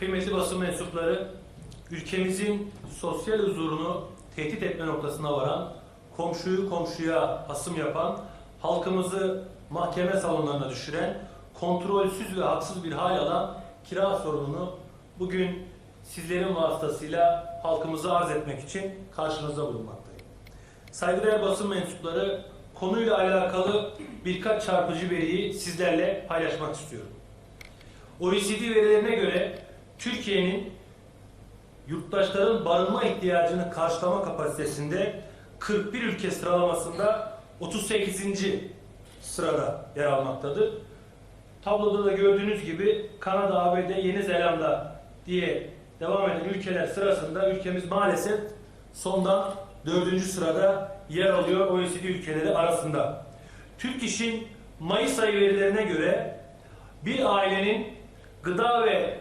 Kıymetli basın mensupları, ülkemizin sosyal huzurunu tehdit etme noktasına varan, komşuyu komşuya hasım yapan, halkımızı mahkeme salonlarına düşüren, kontrolsüz ve haksız bir hal alan kira sorununu bugün sizlerin vasıtasıyla halkımıza arz etmek için karşınızda bulunmaktayım. Saygıdeğer basın mensupları, konuyla alakalı birkaç çarpıcı veriyi sizlerle paylaşmak istiyorum. OECD verilerine göre Türkiye'nin yurttaşların barınma ihtiyacını karşılama kapasitesinde 41 ülke sıralamasında 38. sırada yer almaktadır. Tabloda da gördüğünüz gibi Kanada, ABD, Yeni Zelanda diye devam eden ülkeler sırasında ülkemiz maalesef sondan dördüncü sırada yer alıyor OECD ülkeleri arasında. Türk İş'in Mayıs ayı verilerine göre bir ailenin gıda ve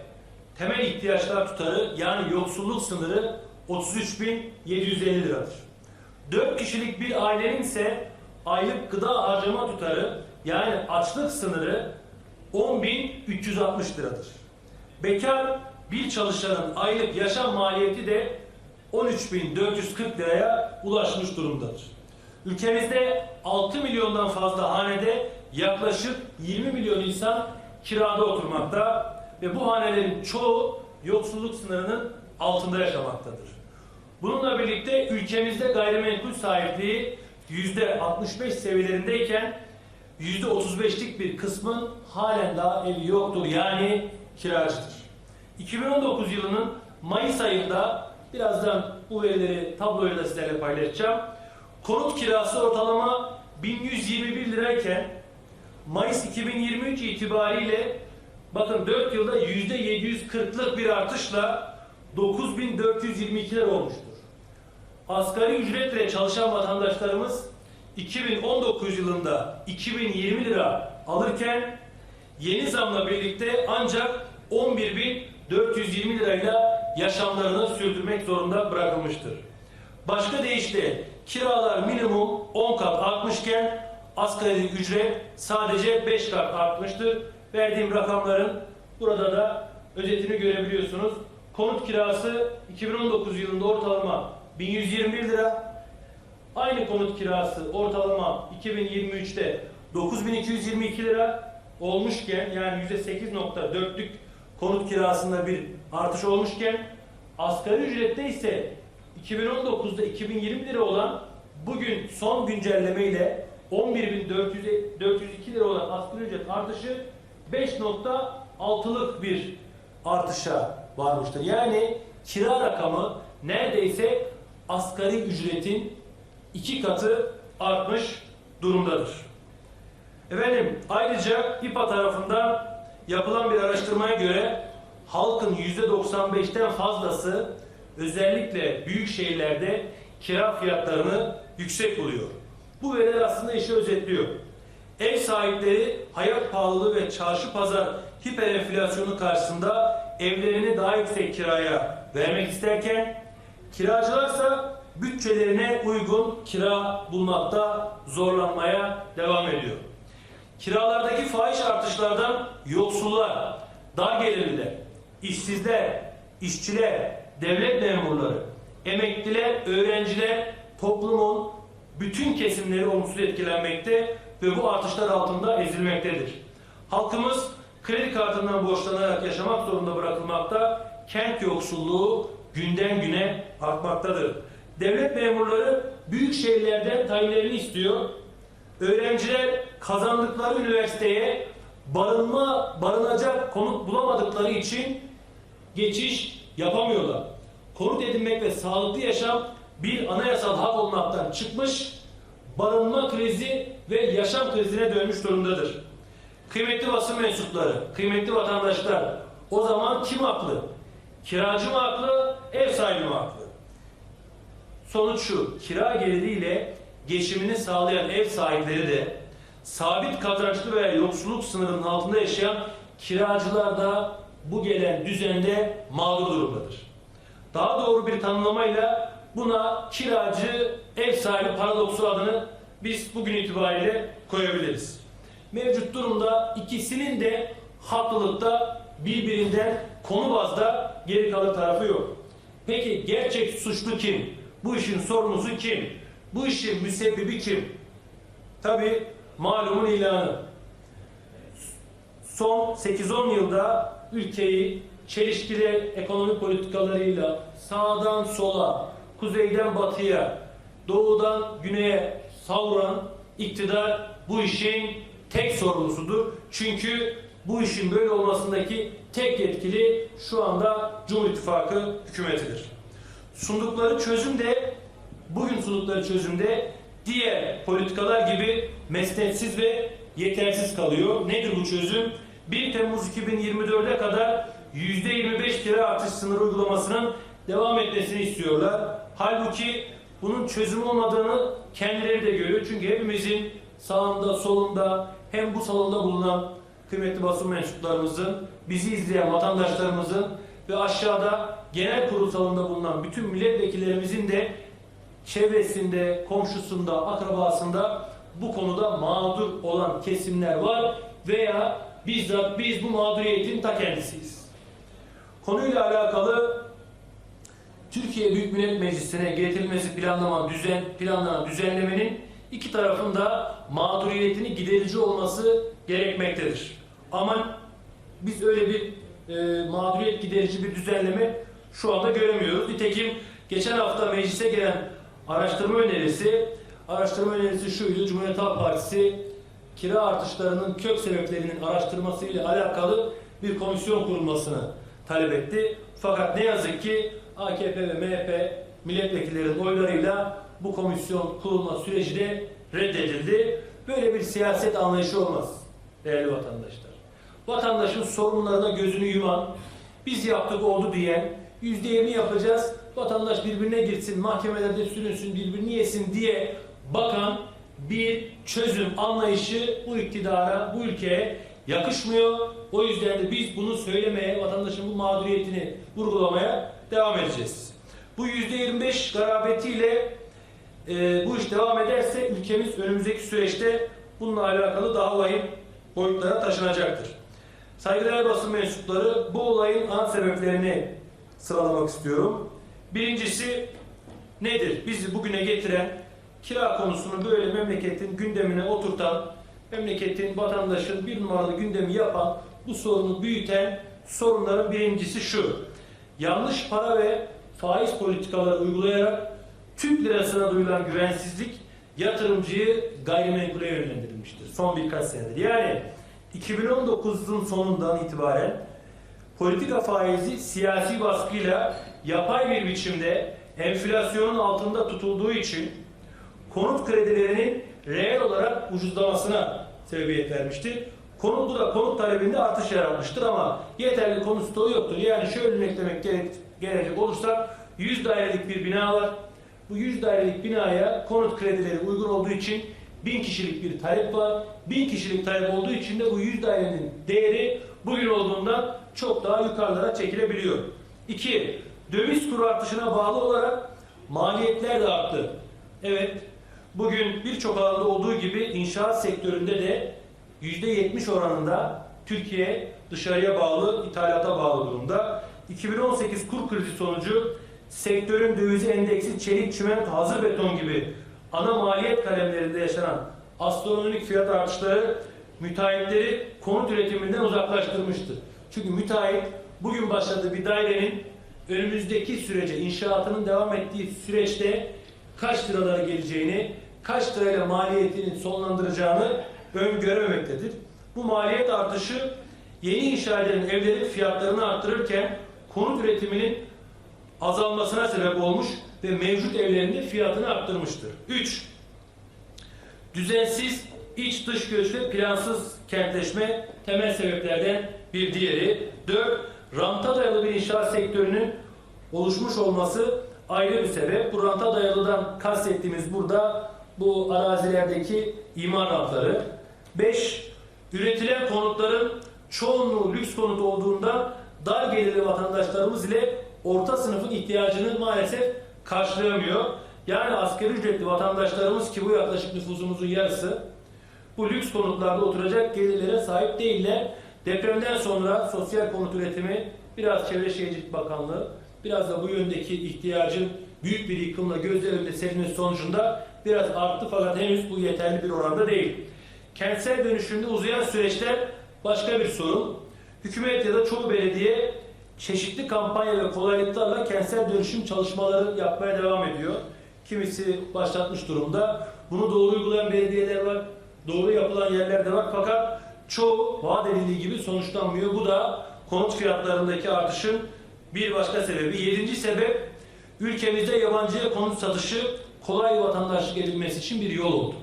temel ihtiyaçlar tutarı yani yoksulluk sınırı 33.750 liradır. 4 kişilik bir ailenin ise aylık gıda harcama tutarı yani açlık sınırı 10.360 liradır. Bekar bir çalışanın aylık yaşam maliyeti de 13.440 liraya ulaşmış durumdadır. Ülkemizde 6 milyondan fazla hanede yaklaşık 20 milyon insan kirada oturmakta ve bu hanelerin çoğu yoksulluk sınırının altında yaşamaktadır. Bununla birlikte ülkemizde gayrimenkul sahipliği %65 seviyelerindeyken %35'lik bir kısmın halen daha evi yoktur yani kiracıdır. 2019 yılının Mayıs ayında birazdan bu verileri tabloyla da sizlerle paylaşacağım. Konut kirası ortalama 1121 lirayken Mayıs 2023 itibariyle bakın 4 yılda %740'lık bir artışla 9422 lira olmuştur. Asgari ücretle çalışan vatandaşlarımız 2019 yılında 2020 lira alırken yeni zamla birlikte ancak 11.420 lirayla yaşamlarını sürdürmek zorunda bırakılmıştır. Başka deyişle kiralar minimum 10 kat artmışken asgari ücret sadece 5 kat artmıştır. Verdiğim rakamların burada da özetini görebiliyorsunuz. Konut kirası 2019 yılında ortalama 1121 lira. Aynı konut kirası ortalama 2023'te 9222 lira olmuşken yani %8.4'lük konut kirasında bir artış olmuşken asgari ücrette ise 2019'da 2020 lira olan bugün son güncelleme ile 11.402 lira olan asgari ücret artışı 5.6'lık bir artışa varmıştır. Yani kira rakamı neredeyse asgari ücretin iki katı artmış durumdadır. Efendim ayrıca İPA tarafından yapılan bir araştırmaya göre halkın %95'ten fazlası özellikle büyük şehirlerde kira fiyatlarını yüksek buluyor. Bu veriler aslında işi özetliyor. Ev sahipleri hayat pahalılığı ve çarşı pazar hiper enflasyonu karşısında evlerini daha yüksek kiraya vermek isterken kiracılarsa bütçelerine uygun kira bulmakta zorlanmaya devam ediyor. Kiralardaki fahiş artışlardan yoksullar, dar gelirliler, işsizler, işçiler, devlet memurları, emekliler, öğrenciler, toplumun bütün kesimleri olumsuz etkilenmekte ve bu artışlar altında ezilmektedir. Halkımız kredi kartından borçlanarak yaşamak zorunda bırakılmakta, kent yoksulluğu günden güne artmaktadır. Devlet memurları büyük şehirlerden tayinlerini istiyor. Öğrenciler kazandıkları üniversiteye barınma, barınacak konut bulamadıkları için geçiş yapamıyorlar. Konut edinmek ve sağlıklı yaşam bir anayasal hak olmaktan çıkmış, barınma krizi ve yaşam krizine dönmüş durumdadır. Kıymetli basın mensupları, kıymetli vatandaşlar, o zaman kim haklı? Kiracı mı haklı, ev sahibi mi haklı? Sonuç şu, kira geliriyle geçimini sağlayan ev sahipleri de sabit kazançlı veya yoksulluk sınırının altında yaşayan kiracılar da bu gelen düzende mağdur durumdadır. Daha doğru bir tanımlamayla buna kiracı ev sahibi paradoksu adını biz bugün itibariyle koyabiliriz. Mevcut durumda ikisinin de haklılıkta birbirinden konu bazda geri kalır tarafı yok. Peki gerçek suçlu kim? Bu işin sorumlusu kim? Bu işin müsebbibi kim? Tabi malumun ilanı. Son 8-10 yılda ülkeyi çelişkili ekonomi politikalarıyla sağdan sola, kuzeyden batıya, doğudan güneye savuran iktidar bu işin tek sorumlusudur. Çünkü bu işin böyle olmasındaki tek yetkili şu anda Cumhur İttifakı hükümetidir. Sundukları çözüm de bugün sundukları çözümde diğer politikalar gibi mesnetsiz ve yetersiz kalıyor. Nedir bu çözüm? 1 Temmuz 2024'e kadar %25 kira artış sınırı uygulamasının devam etmesini istiyorlar. Halbuki bunun çözüm olmadığını kendileri de görüyor. Çünkü hepimizin sağında solunda hem bu salonda bulunan kıymetli basın mensuplarımızın, bizi izleyen vatandaşlarımızın ve aşağıda genel kurul salonunda bulunan bütün milletvekillerimizin de çevresinde, komşusunda, akrabasında bu konuda mağdur olan kesimler var veya bizzat biz bu mağduriyetin ta kendisiyiz. Konuyla alakalı Türkiye Büyük Millet Meclisi'ne getirilmesi planlanan düzen planlanan düzenlemenin iki tarafın da mağduriyetini giderici olması gerekmektedir. Ama biz öyle bir e, mağduriyet giderici bir düzenleme şu anda göremiyoruz. Nitekim geçen hafta meclise gelen araştırma önerisi, araştırma önerisi şuydu, Cumhuriyet Halk Partisi kira artışlarının kök sebeplerinin araştırması ile alakalı bir komisyon kurulmasını talep etti. Fakat ne yazık ki AKP ve MHP milletvekillerinin oylarıyla bu komisyon kurulma süreci de reddedildi. Böyle bir siyaset anlayışı olmaz değerli vatandaşlar. Vatandaşın sorunlarına gözünü yuman, biz yaptık oldu diyen, yüzde yirmi yapacağız, vatandaş birbirine girsin, mahkemelerde sürünsün, birbirini yesin diye bakan bir çözüm anlayışı bu iktidara, bu ülkeye yakışmıyor. O yüzden de biz bunu söylemeye, vatandaşın bu mağduriyetini vurgulamaya devam edeceğiz. Bu yüzde 25 garabetiyle e, bu iş devam ederse ülkemiz önümüzdeki süreçte bununla alakalı daha vahim boyutlara taşınacaktır. Saygıdeğer basın mensupları bu olayın ana sebeplerini sıralamak istiyorum. Birincisi nedir? Bizi bugüne getiren kira konusunu böyle memleketin gündemine oturtan, memleketin, vatandaşın bir numaralı gündemi yapan, bu sorunu büyüten sorunların birincisi şu. Yanlış para ve faiz politikaları uygulayarak Türk lirasına duyulan güvensizlik yatırımcıyı gayrimenkule yönlendirilmiştir son birkaç senedir. Yani 2019'un sonundan itibaren politika faizi siyasi baskıyla yapay bir biçimde enflasyonun altında tutulduğu için konut kredilerinin reel olarak ucuzlamasına sebebiyet vermiştir. Da konut talebinde artış yaratmıştır ama yeterli konut stoğu yoktur. Yani şöyle örneklemek gerek, gelecek olursak 100 dairelik bir bina var. Bu 100 dairelik binaya konut kredileri uygun olduğu için 1000 kişilik bir talep var. 1000 kişilik talep olduğu için de bu 100 dairenin değeri bugün olduğundan çok daha yukarılara çekilebiliyor. 2. Döviz kuru artışına bağlı olarak maliyetler de arttı. Evet, bugün birçok alanda olduğu gibi inşaat sektöründe de %70 oranında Türkiye dışarıya bağlı, ithalata bağlı durumda. 2018 kur krizi sonucu sektörün döviz endeksi, çelik, çimento, hazır beton gibi ana maliyet kalemlerinde yaşanan astronomik fiyat artışları müteahhitleri konut üretiminden uzaklaştırmıştır. Çünkü müteahhit bugün başladığı bir dairenin önümüzdeki sürece, inşaatının devam ettiği süreçte kaç liralara geleceğini, kaç lirayla maliyetini sonlandıracağını öngörememektedir. Bu maliyet artışı yeni inşa edilen evlerin fiyatlarını arttırırken konut üretiminin azalmasına sebep olmuş ve mevcut evlerinde fiyatını arttırmıştır. 3. Düzensiz iç dış göç ve plansız kentleşme temel sebeplerden bir diğeri. 4. Ranta dayalı bir inşaat sektörünün oluşmuş olması ayrı bir sebep. Bu ranta dayalıdan kastettiğimiz burada bu arazilerdeki imar rantları. 5. Üretilen konutların çoğunluğu lüks konut olduğunda dar gelirli vatandaşlarımız ile orta sınıfın ihtiyacını maalesef karşılayamıyor. Yani asgari ücretli vatandaşlarımız ki bu yaklaşık nüfusumuzun yarısı bu lüks konutlarda oturacak gelirlere sahip değiller. Depremden sonra sosyal konut üretimi biraz Çevre Şehircilik Bakanlığı, biraz da bu yöndeki ihtiyacın büyük bir yıkımla gözler önünde serilmesi sonucunda biraz arttı fakat henüz bu yeterli bir oranda değil. Kentsel dönüşümde uzayan süreçler başka bir sorun. Hükümet ya da çoğu belediye çeşitli kampanya ve kolaylıklarla kentsel dönüşüm çalışmaları yapmaya devam ediyor. Kimisi başlatmış durumda. Bunu doğru uygulayan belediyeler var, doğru yapılan yerler de var fakat çoğu vaat edildiği gibi sonuçlanmıyor. Bu da konut fiyatlarındaki artışın bir başka sebebi. Yedinci sebep ülkemizde yabancıya konut satışı kolay vatandaşlık edilmesi için bir yol oldu.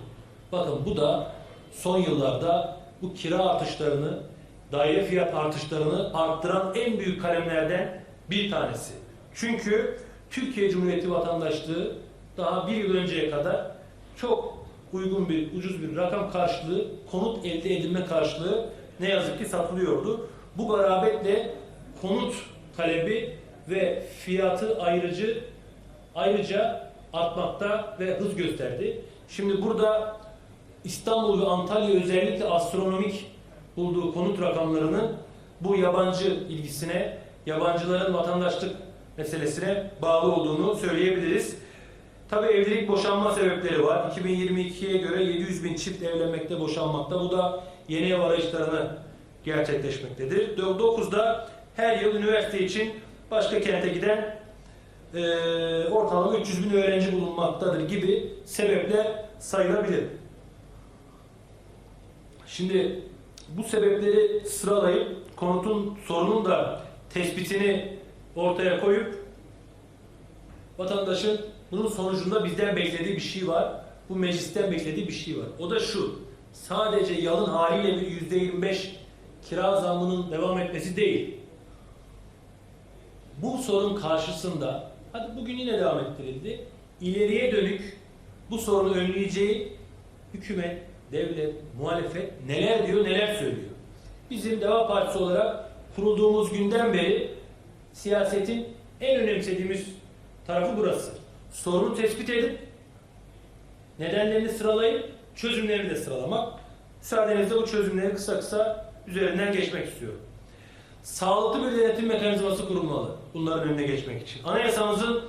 Bakın bu da son yıllarda bu kira artışlarını, daire fiyat artışlarını arttıran en büyük kalemlerden bir tanesi. Çünkü Türkiye Cumhuriyeti vatandaşlığı daha bir yıl önceye kadar çok uygun bir, ucuz bir rakam karşılığı, konut elde edilme karşılığı ne yazık ki satılıyordu. Bu garabetle konut talebi ve fiyatı ayrıcı ayrıca artmakta ve hız gösterdi. Şimdi burada İstanbul ve Antalya özellikle astronomik bulduğu konut rakamlarının bu yabancı ilgisine, yabancıların vatandaşlık meselesine bağlı olduğunu söyleyebiliriz. Tabii evlilik boşanma sebepleri var. 2022'ye göre 700 bin çift evlenmekte, boşanmakta. Bu da yeni ev arayışlarını gerçekleşmektedir. 9'da her yıl üniversite için başka kente giden eee ortalama 300 bin öğrenci bulunmaktadır gibi sebepler sayılabilir. Şimdi bu sebepleri sıralayıp konutun sorunun da tespitini ortaya koyup vatandaşın bunun sonucunda bizden beklediği bir şey var. Bu meclisten beklediği bir şey var. O da şu. Sadece yalın haliyle bir yüzde 25 kira zammının devam etmesi değil. Bu sorun karşısında hadi bugün yine devam ettirildi. İleriye dönük bu sorunu önleyeceği hükümet, devlet, muhalefet neler diyor, neler söylüyor. Bizim Deva Partisi olarak kurulduğumuz günden beri siyasetin en önemsediğimiz tarafı burası. Sorunu tespit edip nedenlerini sıralayıp çözümlerini de sıralamak. Müsaadenizle bu çözümleri kısa kısa üzerinden geçmek istiyorum. Sağlıklı bir denetim mekanizması kurulmalı bunların önüne geçmek için. Anayasamızın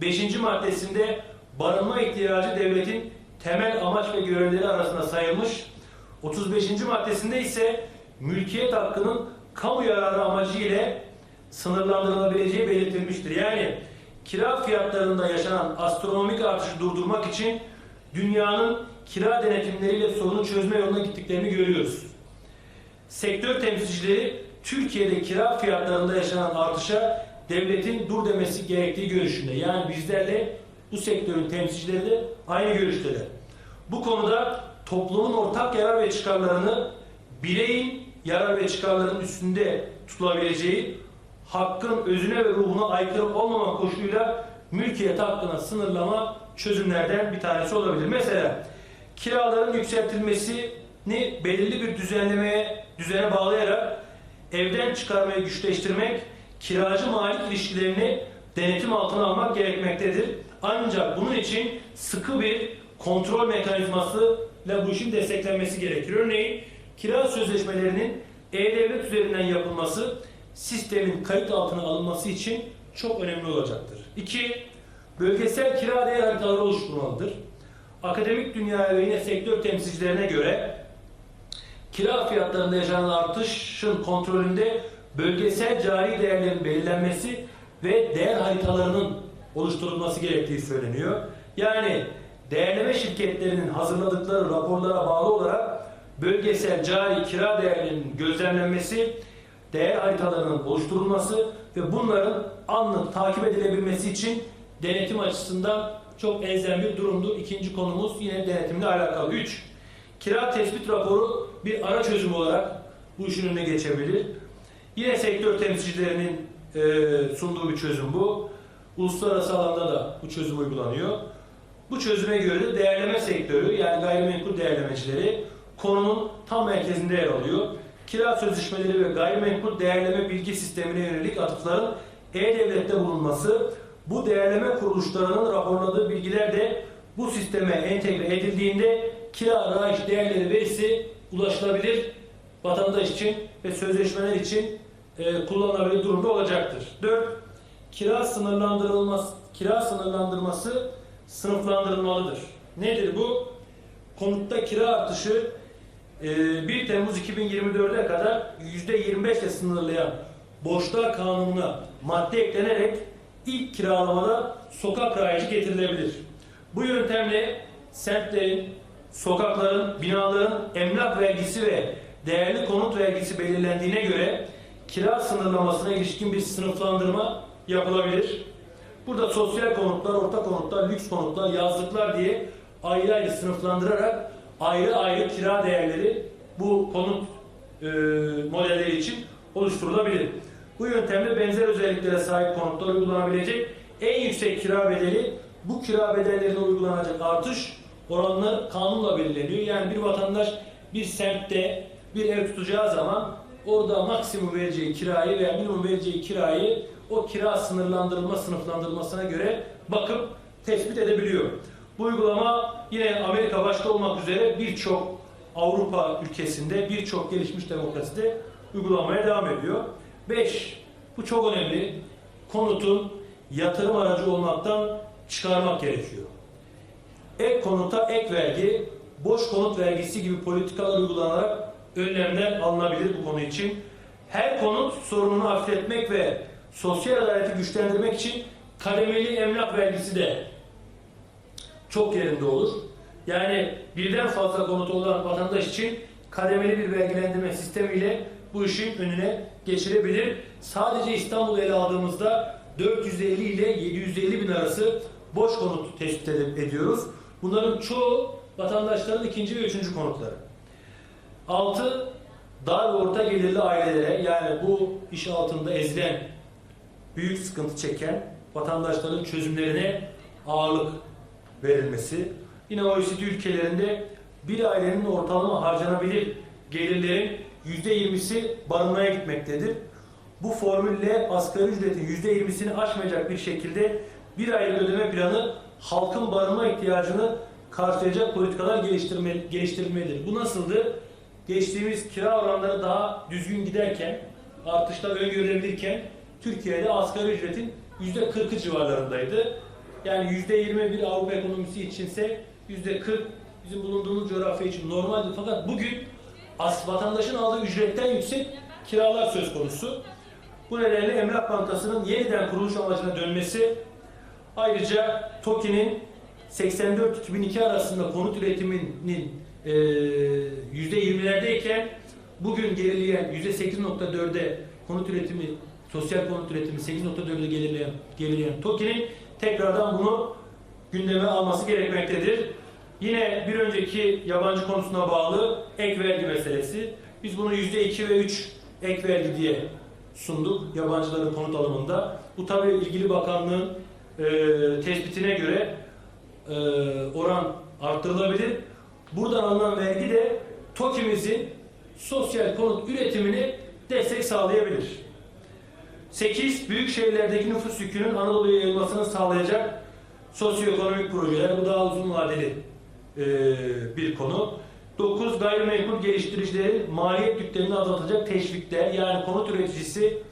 5. maddesinde barınma ihtiyacı devletin temel amaç ve görevleri arasında sayılmış. 35. maddesinde ise mülkiyet hakkının kamu yararı amacı ile sınırlandırılabileceği belirtilmiştir. Yani kira fiyatlarında yaşanan astronomik artışı durdurmak için dünyanın kira denetimleriyle sorunu çözme yoluna gittiklerini görüyoruz. Sektör temsilcileri Türkiye'de kira fiyatlarında yaşanan artışa devletin dur demesi gerektiği görüşünde. Yani bizlerle bu sektörün temsilcileri de aynı görüşteler. Bu konuda toplumun ortak yarar ve çıkarlarını bireyin yarar ve çıkarlarının üstünde tutulabileceği hakkın özüne ve ruhuna aykırı olmamak koşuluyla mülkiyet hakkına sınırlama çözümlerden bir tanesi olabilir. Mesela kiraların yükseltilmesini belirli bir düzenlemeye düzene bağlayarak evden çıkarmayı güçleştirmek, kiracı malik ilişkilerini denetim altına almak gerekmektedir. Ancak bunun için sıkı bir kontrol mekanizması ile bu işin desteklenmesi gerekir. Örneğin kira sözleşmelerinin e-devlet üzerinden yapılması sistemin kayıt altına alınması için çok önemli olacaktır. İki, bölgesel kira değer haritaları oluşturmalıdır. Akademik dünyaya ve yine sektör temsilcilerine göre kira fiyatlarında yaşanan artışın kontrolünde bölgesel cari değerlerin belirlenmesi ve değer haritalarının oluşturulması gerektiği söyleniyor. Yani değerleme şirketlerinin hazırladıkları raporlara bağlı olarak bölgesel cari kira değerlerinin gözlemlenmesi, değer haritalarının oluşturulması ve bunların anlık takip edilebilmesi için denetim açısından çok elzem bir durumdur. İkinci konumuz yine denetimle alakalı. 3. Kira tespit raporu bir ara çözüm olarak bu işin önüne geçebilir. Yine sektör temsilcilerinin sunduğu bir çözüm bu. Uluslararası alanda da bu çözüm uygulanıyor. Bu çözüme göre de değerleme sektörü yani gayrimenkul değerlemecileri konunun tam merkezinde yer alıyor. Kira sözleşmeleri ve gayrimenkul değerleme bilgi sistemine yönelik atıfların e-devlette bulunması, bu değerleme kuruluşlarının raporladığı bilgiler de bu sisteme entegre edildiğinde kira arayış değerleri verisi ulaşılabilir vatandaş için ve sözleşmeler için e, kullanılabilir durumda olacaktır. 4. Kira sınırlandırılması kira sınırlandırması sınıflandırılmalıdır. Nedir bu? Konutta kira artışı e, 1 Temmuz 2024'e kadar %25 ile sınırlayan borçlar kanununa madde eklenerek ilk kiralamada sokak rayicı getirilebilir. Bu yöntemle semtlerin, sokakların, binaların emlak vergisi ve değerli konut vergisi belirlendiğine göre kira sınırlamasına ilişkin bir sınıflandırma yapılabilir. Burada sosyal konutlar, orta konutlar, lüks konutlar, yazlıklar diye ayrı ayrı sınıflandırarak ayrı ayrı kira değerleri bu konut e, modelleri için oluşturulabilir. Bu yöntemle benzer özelliklere sahip konutlar uygulanabilecek en yüksek kira bedeli bu kira bedellerine uygulanacak artış oranları kanunla belirleniyor. Yani bir vatandaş bir semtte bir ev tutacağı zaman orada maksimum vereceği kirayı veya minimum vereceği kirayı o kira sınırlandırılma sınıflandırılmasına göre bakıp tespit edebiliyor. Bu uygulama yine Amerika başta olmak üzere birçok Avrupa ülkesinde, birçok gelişmiş demokraside uygulanmaya devam ediyor. 5. Bu çok önemli. Konutun yatırım aracı olmaktan çıkarmak gerekiyor. Ek konuta ek vergi, boş konut vergisi gibi politikalar uygulanarak önlemler alınabilir bu konu için. Her konut sorununu hafifletmek ve sosyal adaleti güçlendirmek için kademeli emlak vergisi de çok yerinde olur. Yani birden fazla konutu olan vatandaş için kademeli bir vergilendirme sistemiyle bu işin önüne geçirebilir. Sadece İstanbul'u ele aldığımızda 450 ile 750 bin arası boş konut tespit ed- ediyoruz. Bunların çoğu vatandaşların ikinci ve üçüncü konutları. 6. Dar orta gelirli ailelere yani bu iş altında ezilen, büyük sıkıntı çeken vatandaşların çözümlerine ağırlık verilmesi. Yine OECD ülkelerinde bir ailenin ortalama harcanabilir gelirlerin %20'si barınmaya gitmektedir. Bu formülle asgari ücretin %20'sini aşmayacak bir şekilde bir aylık ödeme planı halkın barınma ihtiyacını karşılayacak politikalar geliştirme, geliştirilmelidir. Bu nasıldı? Geçtiğimiz kira oranları daha düzgün giderken, artışlar öngörülebilirken Türkiye'de asgari ücretin %40'ı civarlarındaydı. Yani %20 bir Avrupa ekonomisi içinse %40 bizim bulunduğumuz coğrafya için normaldi. Fakat bugün as vatandaşın aldığı ücretten yüksek kiralar söz konusu. Bu nedenle Emlak Bankası'nın yeniden kuruluş amacına dönmesi ayrıca TOKİ'nin 84-2002 arasında konut üretiminin e, %20'lerdeyken bugün gerileyen %8.4'e konut üretimi, sosyal konut üretimi 8.4'e gerileyen, gerileyen TOKİ'nin tekrardan bunu gündeme alması gerekmektedir. Yine bir önceki yabancı konusuna bağlı ek vergi meselesi. Biz bunu %2 ve 3 ek vergi diye sunduk yabancıların konut alımında. Bu tabii ilgili bakanlığın e, tespitine göre e, oran arttırılabilir. Buradan alınan vergi de TOKİ'mizin sosyal konut üretimini destek sağlayabilir. 8. Büyük şehirlerdeki nüfus yükünün Anadolu'ya yayılmasını sağlayacak sosyoekonomik projeler. Bu daha uzun vadeli e, bir konu. 9. Gayrimenkul geliştiricilerin maliyet yüklerini azaltacak teşvikler. Yani konut üreticisi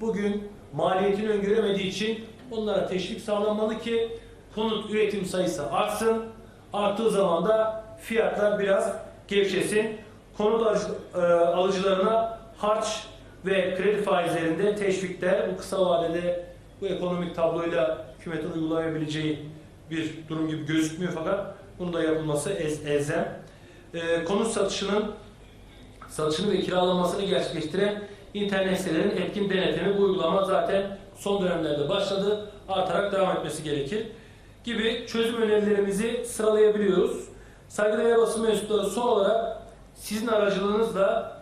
bugün maliyetini öngöremediği için onlara teşvik sağlanmalı ki konut üretim sayısı artsın. Arttığı zaman da fiyatlar biraz gevşesin. Konut e, alıcılarına harç ve kredi faizlerinde teşvikler bu kısa vadede bu ekonomik tabloyla hükümetin uygulayabileceği bir durum gibi gözükmüyor fakat bunun da yapılması ez, elzem. E, konut satışının satışını ve kiralamasını gerçekleştiren internet sitelerin etkin denetimi bu uygulama zaten son dönemlerde başladı. Artarak devam etmesi gerekir. Gibi çözüm önerilerimizi sıralayabiliyoruz. Saygıdeğer basın mensupları son olarak sizin aracılığınızla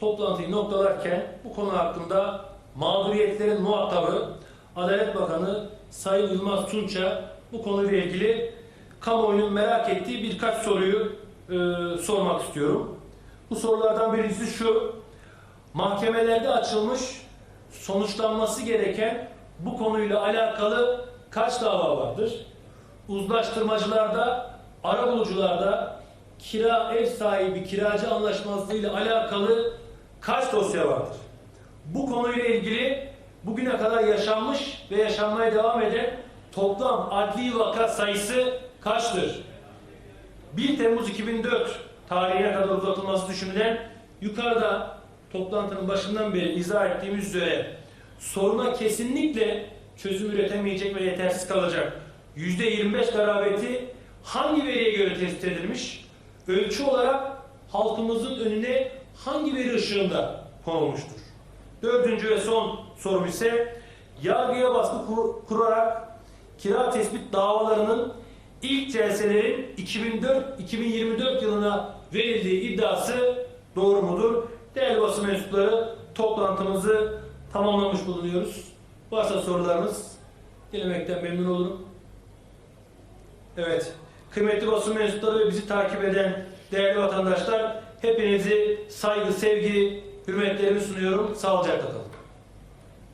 toplantıyı noktalarken bu konu hakkında mağduriyetlerin muhatabı Adalet Bakanı Sayın Yılmaz Tunç'a bu konuyla ilgili kamuoyunun merak ettiği birkaç soruyu e, sormak istiyorum. Bu sorulardan birincisi şu. Mahkemelerde açılmış sonuçlanması gereken bu konuyla alakalı kaç dava vardır? Uzlaştırmacılarda, arabulucularda kira ev sahibi kiracı anlaşmazlığı ile alakalı kaç dosya vardır? Bu konuyla ilgili bugüne kadar yaşanmış ve yaşanmaya devam eden toplam adli vaka sayısı kaçtır? 1 Temmuz 2004 tarihine kadar uzatılması düşünülen yukarıda toplantının başından beri izah ettiğimiz üzere soruna kesinlikle çözüm üretemeyecek ve yetersiz kalacak %25 garabeti hangi veriye göre tespit edilmiş? Ölçü olarak halkımızın önüne hangi veri ışığında konulmuştur? Dördüncü ve son sorum ise yargıya baskı kur- kurarak kira tespit davalarının ilk celselerin 2004-2024 yılına verildiği iddiası doğru mudur? Değerli basın mensupları toplantımızı tamamlamış bulunuyoruz. Varsa sorularınız dilemekten memnun olurum. Evet, kıymetli basın mensupları ve bizi takip eden değerli vatandaşlar hepinizi saygı, sevgi, hürmetlerimi sunuyorum. Sağlıcakla kalın.